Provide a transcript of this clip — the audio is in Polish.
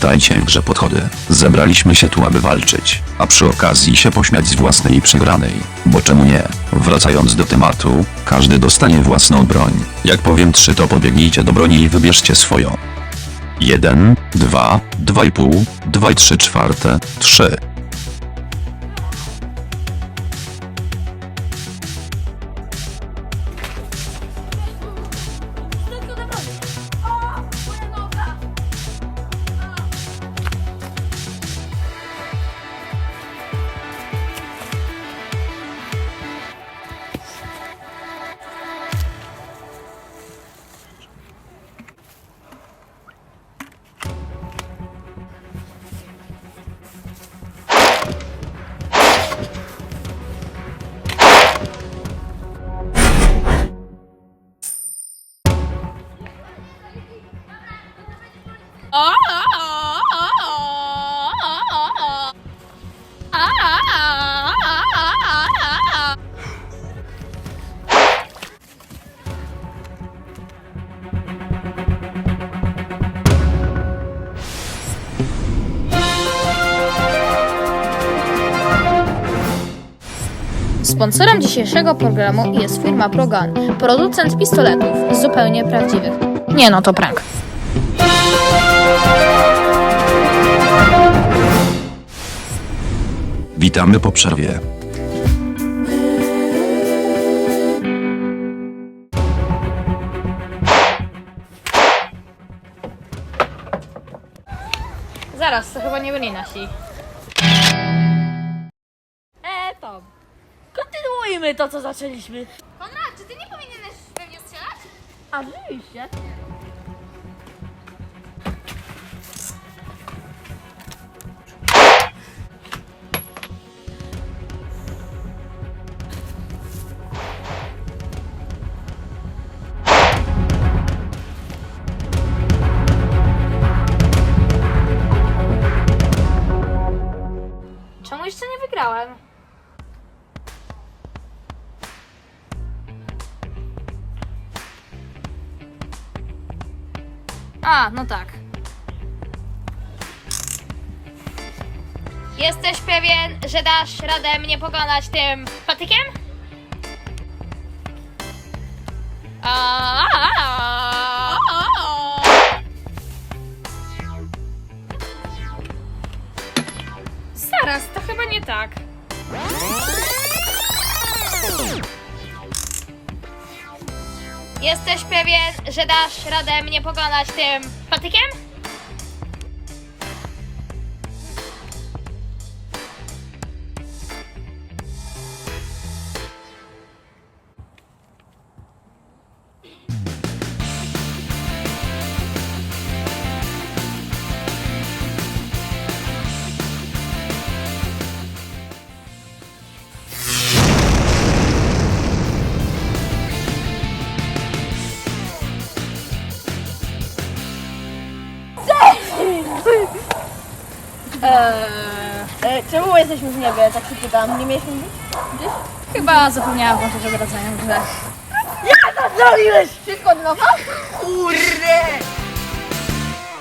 Witajcie grze podchody. Zebraliśmy się tu, aby walczyć, a przy okazji się pośmiać z własnej przegranej. Bo czemu nie? Wracając do tematu, każdy dostanie własną broń. Jak powiem trzy, to pobiegnijcie do broni i wybierzcie swoją. 1, 2, 2,5, 2 i 3 czwarte, 3. Sponsorem dzisiejszego programu jest firma Progan, producent pistoletów zupełnie prawdziwych. Nie no, to prank. Witamy po przerwie. Zaraz, to chyba nie byli nasi. E, to. Kontynuujmy to, co zaczęliśmy. Konrad, czy ty nie powinieneś we mnie strzelać? A rzeczywiście. Wygrałem? A, no tak. Jesteś pewien, że dasz radę mnie pokonać tym patykiem? Zaraz, to chyba nie tak. Jesteś pewien, że dasz radę mnie pokonać tym patykiem? E, czemu jesteśmy w niebie? Tak się pytam. Nie mieliśmy być? Chyba zapomniałam włączyć obrażenia w grze. Ja to zrobiłeś! Wszystko od nowa? Kurde!